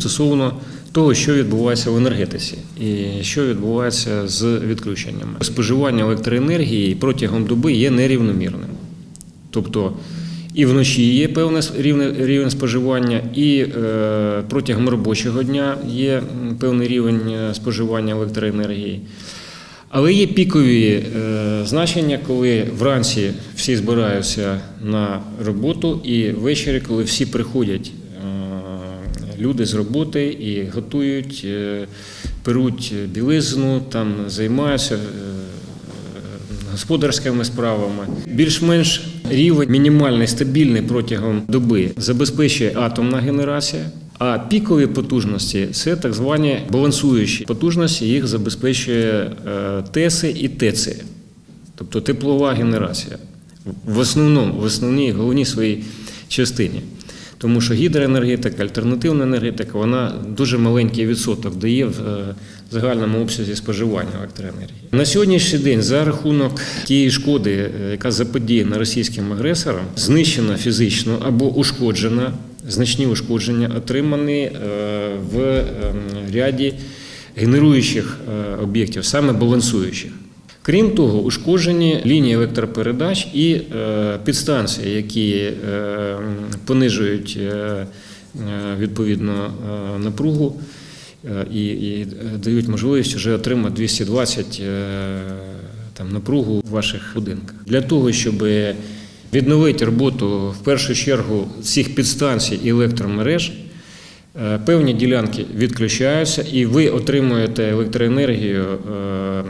стосовно того, що відбувається в енергетиці і що відбувається з відключеннями. Споживання електроенергії протягом доби є нерівномірним. Тобто і вночі є певне рівень, споживання, і е, протягом робочого дня є певний рівень е, споживання електроенергії. Але є пікові е, значення, коли вранці всі збираються на роботу, і ввечері, коли всі приходять люди з роботи і готують, е, перуть білизну, там займаються. е, господарськими справами. Більш-менш рівень мінімальний, стабільний протягом доби забезпечує атомна генерація. А пікові потужності це так звані балансуючі потужності, їх забезпечує е, ТЕСи і ТЕЦи, тобто теплова генерація в основному, в основній головній своїй частині. Тому що гідроенергетика, альтернативна енергетика, вона дуже маленький відсоток дає в е, загальному обсязі споживання електроенергії. На сьогоднішній день за рахунок тієї шкоди, е, яка заподіяна російським агресором, знищена фізично або ушкоджена, значні ушкодження отримані е, в ем, ряді генеруючих об'єктів, саме балансуючих. Крім того, ушкоджені лінії електропередач і е, підстанції, які е, понижують е, відповідно напругу і, і дають можливість вже отримати 220 е, там, напругу в ваших будинках. Для того, щоб відновити роботу в першу чергу всіх підстанцій і електромереж. Е, Певні ділянки відключаються, і ви отримуєте електроенергію, е,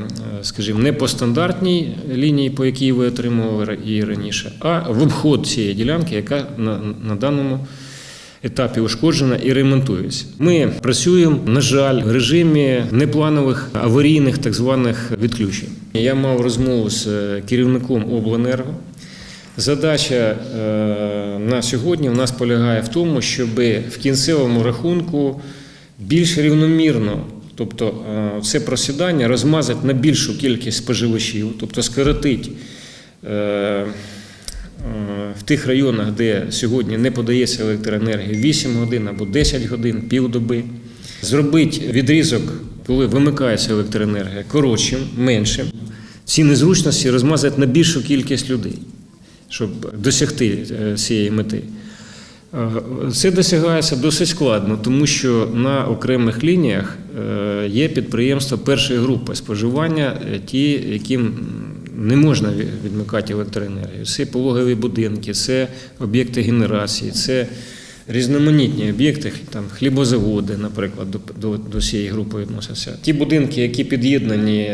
скажімо, не по стандартній лінії, по якій ви отримували її раніше, а в обход цієї ділянки, яка на, на даному етапі ушкоджена і ремонтується. Ми працюємо, на жаль, в режимі непланових аварійних так званих відключень. Я мав розмову з е, керівником обленерго. Задача е, на сьогодні у нас полягає в тому, щоб в кінцевому рахунку більш рівномірно, тобто це просідання розмазати на більшу кількість споживачів, тобто скоротити е, е, в тих районах, де сьогодні не подається електроенергія 8 годин або 10 годин, півдоби, зробити відрізок, коли вимикається електроенергія, коротшим, меншим. Ці незручності розмазати на більшу кількість людей щоб досягти е, цієї мети. Е, Це досягається досить складно, тому що на окремих лініях е, є підприємства першої групи споживання, ті, яким не можна відмикати електроенергію. Це пологові будинки, це об'єкти генерації, це різноманітні об'єкти, там хлібозаводи, наприклад, до, до, цієї групи відносяться. Ті будинки, які під'єднані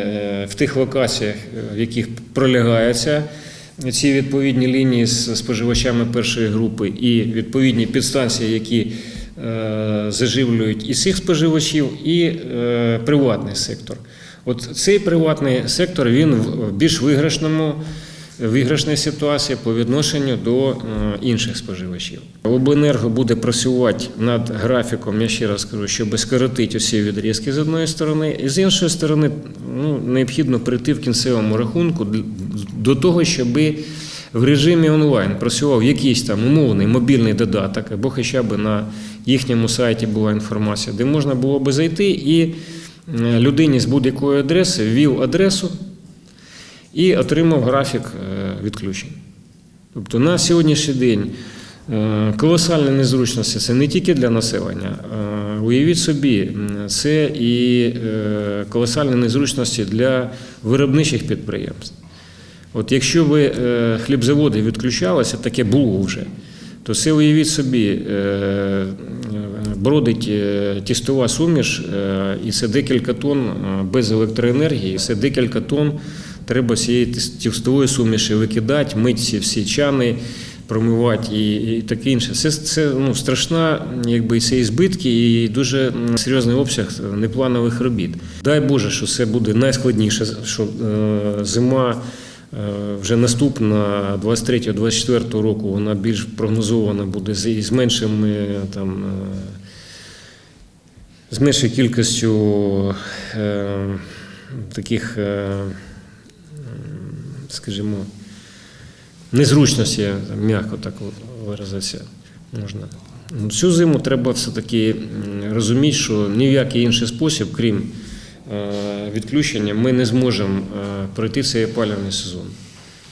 в тих локаціях, в яких пролягається ці відповідні лінії з споживачами першої групи і відповідні підстанції, які е, заживлюють і цих споживачів, і е, приватний сектор. От цей приватний сектор він в більш виграшному. Виграшній ситуації по відношенню до е, інших споживачів. Обленерго буде працювати над графіком, я ще раз кажу, щоб скоротити усі відрізки з одної сторони, і з іншої сторони ну, необхідно прийти в кінцевому рахунку до того, щоб в режимі онлайн працював якийсь там умовний мобільний додаток, або хоча б на їхньому сайті була інформація, де можна було би зайти і е, людині з будь-якої адреси ввів адресу і отримав графік е, відключень. Тобто на сьогоднішній день е, колосальні незручності це не тільки для населення. Уявіть собі, це і е, колосальні незручності для виробничих підприємств. От якщо би хлібзаводи відключалися, таке було вже, то це уявіть собі, бродить тістова суміш, і це декілька тонн без електроенергії, це декілька тонн треба цієї тіс- тістової суміші викидати, мити ці всі чани, промивати і, і таке інше. Це, це ну, страшна, якби це і збитки, і дуже серйозний обсяг непланових робіт. Дай Боже, що це буде найскладніше, що е, зима. Е, Вже наступна 23-24 року вона більш прогнозована буде з меншими там е, з меншою кількістю е, таких, е, скажімо, незручностей, м'яко так виразитися можна. Ну, Цю зиму треба все-таки розуміти, що ні в який інший спосіб, крім е, відключення, ми не зможемо е, пройти цей опалювальний сезон.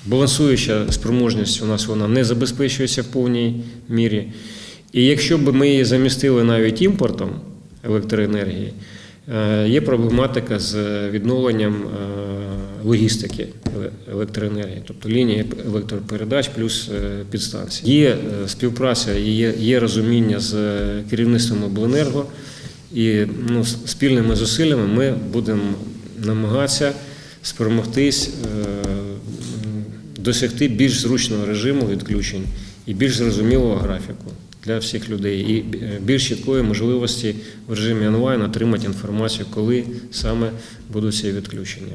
Балансуюча спроможність у нас вона не забезпечується в повній мірі. І якщо б ми її замістили навіть імпортом електроенергії, е, є проблематика з відновленням логістики електроенергії, тобто лінії електропередач плюс е, підстанції. Є е, співпраця є, є розуміння з е, керівництвом обленерго, і ну, спільними зусиллями ми будемо намагатися спромогтись досягти більш зручного режиму відключень і більш зрозумілого графіку для всіх людей, і більш чіткої можливості в режимі онлайн отримати інформацію, коли саме будуть ці відключення.